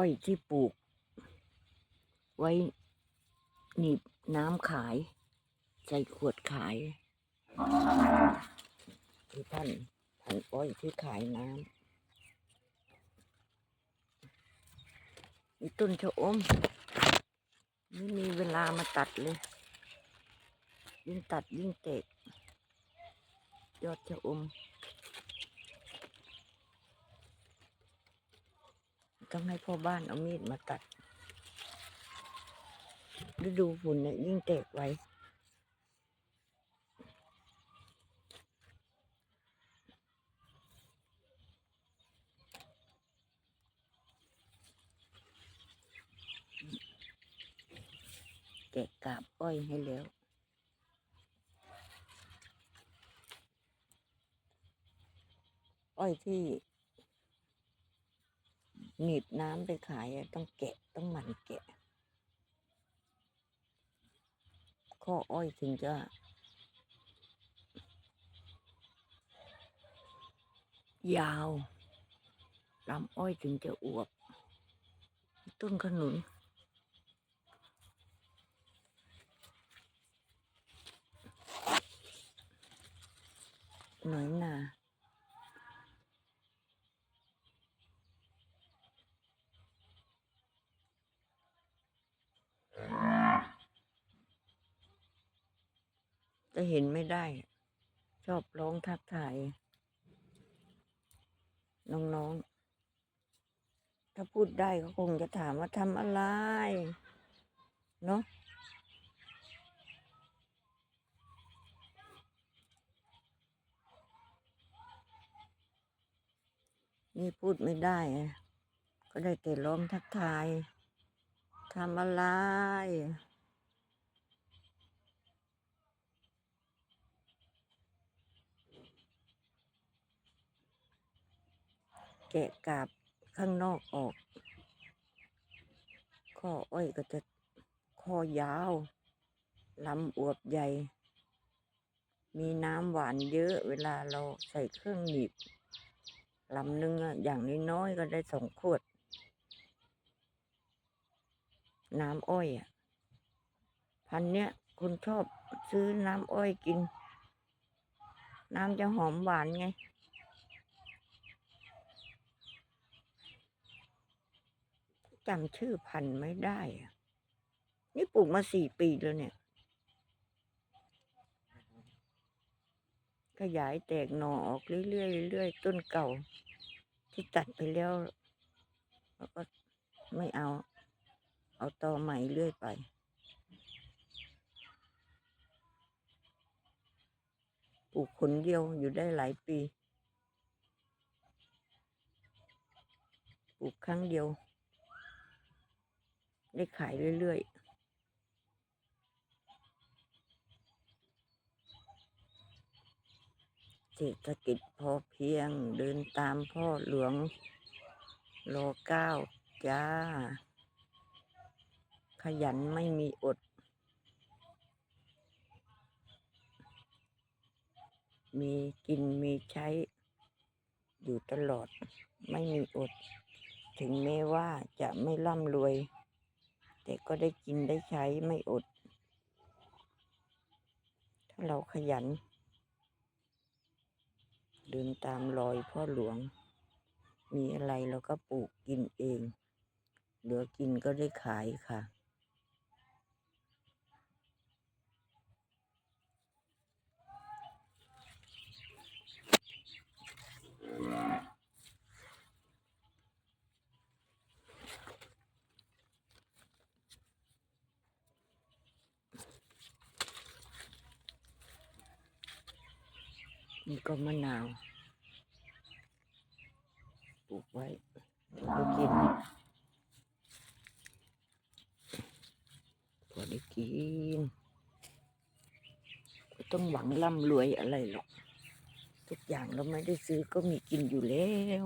อ้อยที่ปลูก ไว้หนีบน้ำขาย ใส่ขวดขายที่ท่านพันอ้อยที่ขายน้ำมีต้นชะอมไม่มีเวลามาตัดเลย ยิ่งตัดยิ่งเตกยอดชะอม ต้องให้พ่อบ้านเอามีดมาตัด ฤดูฝุ่นเนี่ยยิ่งเตกไว้แกะกาบอ้อยให้แล้วอ้อยที่ หนีบน้ำไปขายต้องแกะต้องหมั่นแกะ ข้ออ้อยถึงจะยาวลำอ้อยถึงจะอวบ ต้นขนุน หน่อยนา จะเห็นไม่ได้ ชอบร้องทักทาย น้องๆ ถ้าพูดได้ก็คงจะถามว่าทำอะไร เนาะนี่พูดไม่ได้ ก็ได้แต่ร้องทักทาย ทำอะไร แกะกาบข้างนอกออก ข้ออ้อยก็จะข้อยาวลำอวบใหญ่ มีน้ำหวานเยอะเวลาเราใส่เครื่องหนีบลำหนึ่งอะอย่างน้อยๆก็ได้สองขวด น้ำอ้อยอะพันเนี้ยคนชอบซื้อน้ำอ้อยกิน น้ำจะหอมหวานไง จำชื่อพันธุ์ไม่ได้ นี่ปลูกมาสี่ปีแล้วเนี่ย ขยายแตกหน่อออกเรื่อยๆเรื่อยๆต้นเก่า ที่ตัดไปแล้วแล้วก็ไม่เอา เอาต่อใหม่เรื่อยไปปลูกคนเดียวอยู่ได้หลายปี ปลูกครั้งเดียว ได้ขายเรื่อยๆเศรษฐกิจพอเพียงเดินตามพ่อหลวงรอเก้าจ้า ขยันไม่มีอด มีกินมีใช้ อยู่ตลอดไม่มีอด ถึงแม้ว่าจะไม่ร่ำรวย แต่ก็ได้กินได้ใช้ไม่อด ถ้าเราขยัน เดินตามรอยพ่อหลวง มีอะไรเราก็ปลูกกินเอง เหลือกินก็ได้ขายค่ะ นี่ก็มะนาวปลูกไว้ก็กินพอได้กินก็ต้องหวังร่ำรวยอะไรหรอก ทุกอย่างเราไม่ได้ซื้อก็มีกินอยู่แล้ว